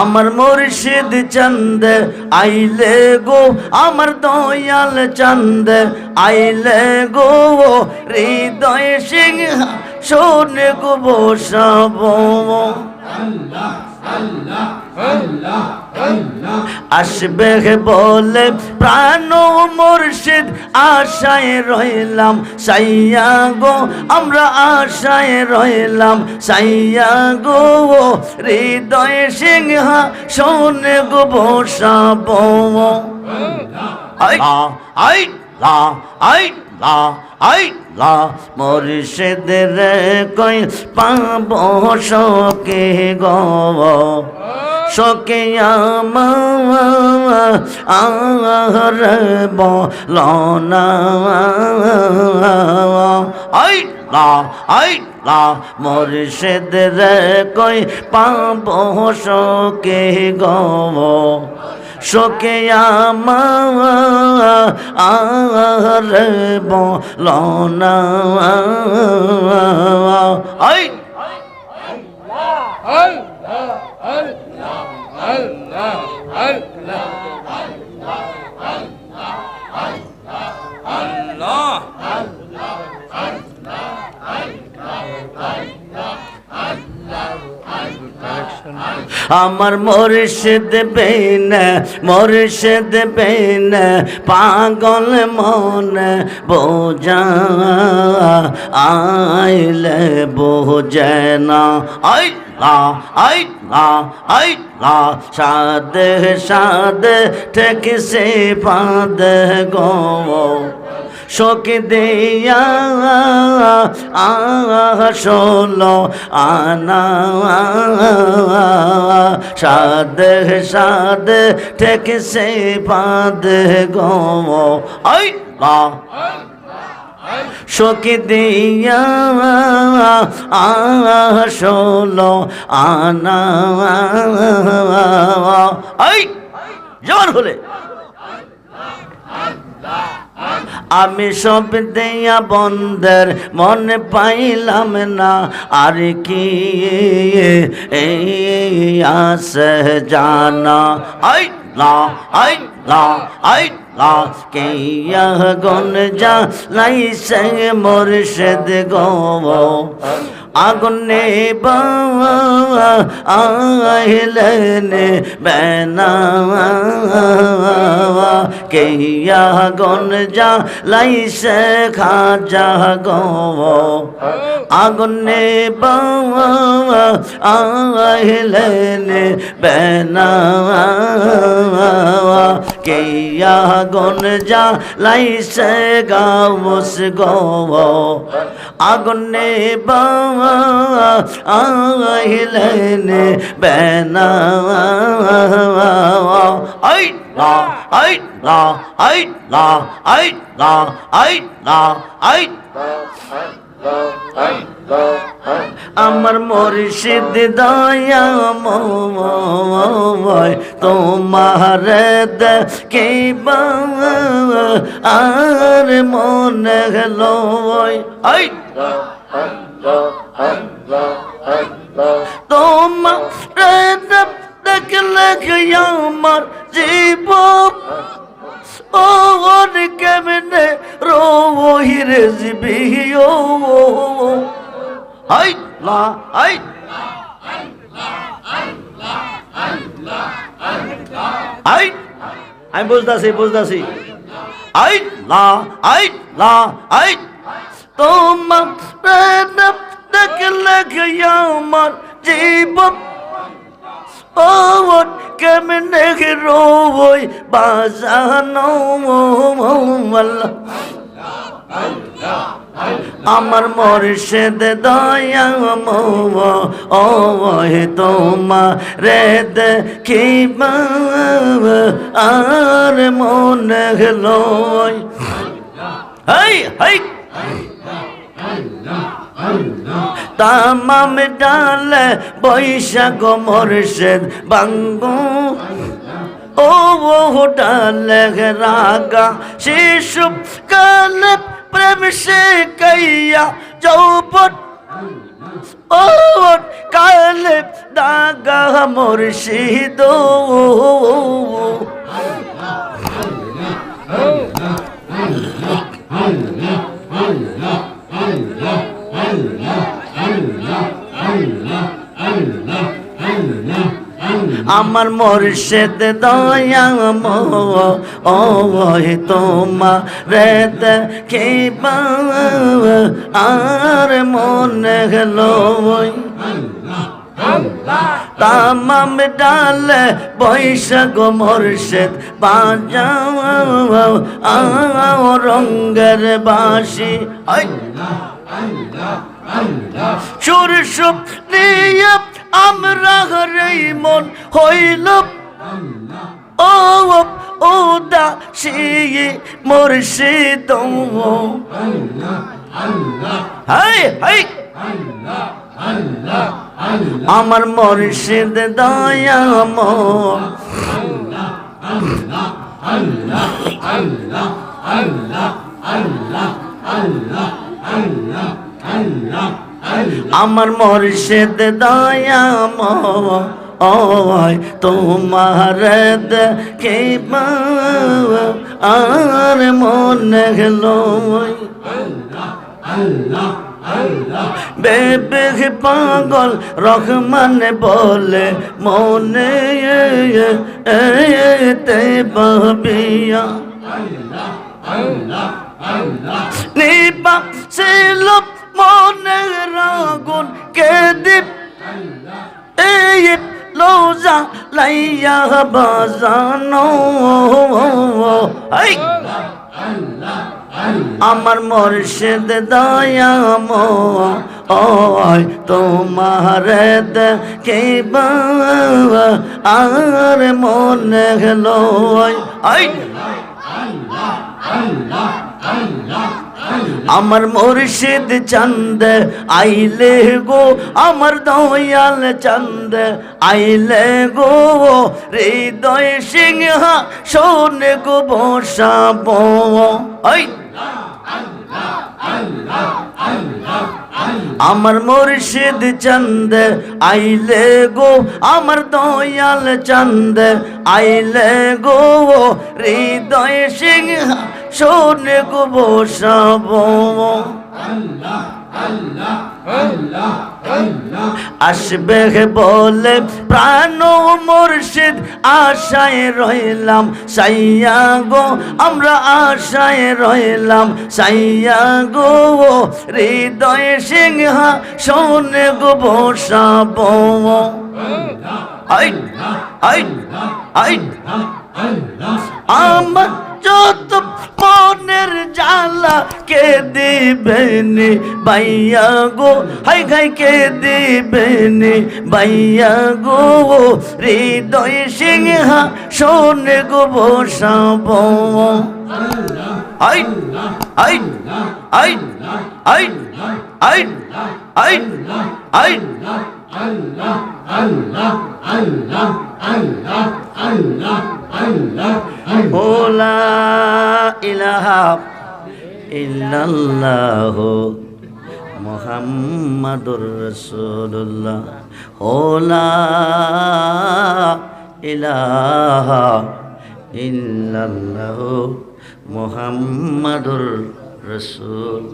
আমার মুর্শিদ চন্দ আইলে গো, আমার দয়াল চন্দ আইলে গো হৃদয় সিংহ, শোনে গো বসাব। আসবে বলে প্রাণ মুর্শিদ আশায় রইলাম, সাইয়া গো, আমরা আশায় রইলাম, সাইয়া গো হৃদয় সিংহা, শোনে গো বসাব আই আই লা আই লা আই লা, মুর্শিদের কই পাব সকে গো। সকে আমার বলনা আই আই লা, মুর্শিদের কই পাব সকে গো। শোকে আমার বলনা আই আমার মুর্শিদ বেন মুর্শিদ বেন পাগল মন বোঝা আইলে বোঝে না। আই আই আই লা সাদ সাদ ঠেক সে পাদ গো। শোক দিয়া আসলো আনা, সাদ সাদ, ঠেক সে পাদ গো। আই শোক দিয়া আসলো আনা জোর হলে। আমি সব দেয়া বন্ধের মনে পাইলাম না। আর কি এই আসে জানা? আই লা আই লা, আই কে গন যা লাই সে মুর্শিদ গো। আগুনে আহিলেন বেনা। কে আগুন যা লাইসে খাজা গো? আগুনে আহিলেন বেনা। কে আগুন যা লাইসে গাউস গো? আগুনে আহিলেন বেনা আই আই আই আই আই আই আমার মুর্শিদ দয়া মোয় তোমার কে আর মনে গেল আই তোমার দেখলে আমার জীবন ওর কেমনে রোহিরে জিবি ও হাই লা হাই আই আমি বুঝতেছি বুঝতেছি আই লা আই লা আই তোমার জীবন। ওর কেমনে রোই বাজানো আল্লাহ আমার মর্ষেদ দয়া ও হে তোমা রে দেখিবা। আর মনে গেল হাই হাই। তামাম ডাল বৈশাখ মর্ষেদ বাঙ্গু। ও বহু ডাল রাগা শিশু কাল প্রেম সে কইয়া যৌবন। ওট কালে দাগা মুর্শিদ আমার মোর্শেদ দয়াম ও তোমা রে দেখিবা। আর মনে গেল তামাম ডালে বৈশাখ মোর্শেদ বাজাও রঙ্গের বাসি আই সুর সুপ নিয়ে আমরা হরেই মন হইল ও ও দাসি মুর্শিদ হাই হাই আমার মুর্শিদ দয়াম আমার মুর্শিদ দয়াম ওই তোমার দেখিবা আর মনে গেল বেবে পাগল, রহমান বলে মনে তে বাবিয়া নিবা ছিল মনে রাগুন, কে দীপ? এই লোজা লাইয়া বাজানো। আমার মুর্শিদ দয়াম তোমার দেখিবা। আর মনে গেল আমার মুর্শিদ চন্দ আইলে গো, আমার দয়াল চন্দ আইলে গো। হৃদয় সিংহ, শোনে গো বসাব। আই আমার মুর্শিদ চন্দ আইলে গো, আমার দয়াল চন্দ আইলে গো। হৃদয় সিংহ শোনে গো বসাব। আসবে বলে, প্রাণ মুর্শিদ আশায় রইলাম। সাইয়া গো, আমরা আশায় রইলাম। সাইয়া গো হৃদয় সিংহ, শোনে গো বসাব। আই আই আই আমার কে দিবেনি বাইয়া গো? হাই খাই কে দিবেনি বাইয়া গো? হৃদয় সিংহা, শোনে গো বসাব। আই আই আই আই আই আই আই ওলা ইলাহা ইল্লাল্লাহ মুহাম্মাদুর রাসূলুল্লাহ। হোলা ইলাহা ইল্লাল্লাহ মুহাম্মাদুর রাসূল।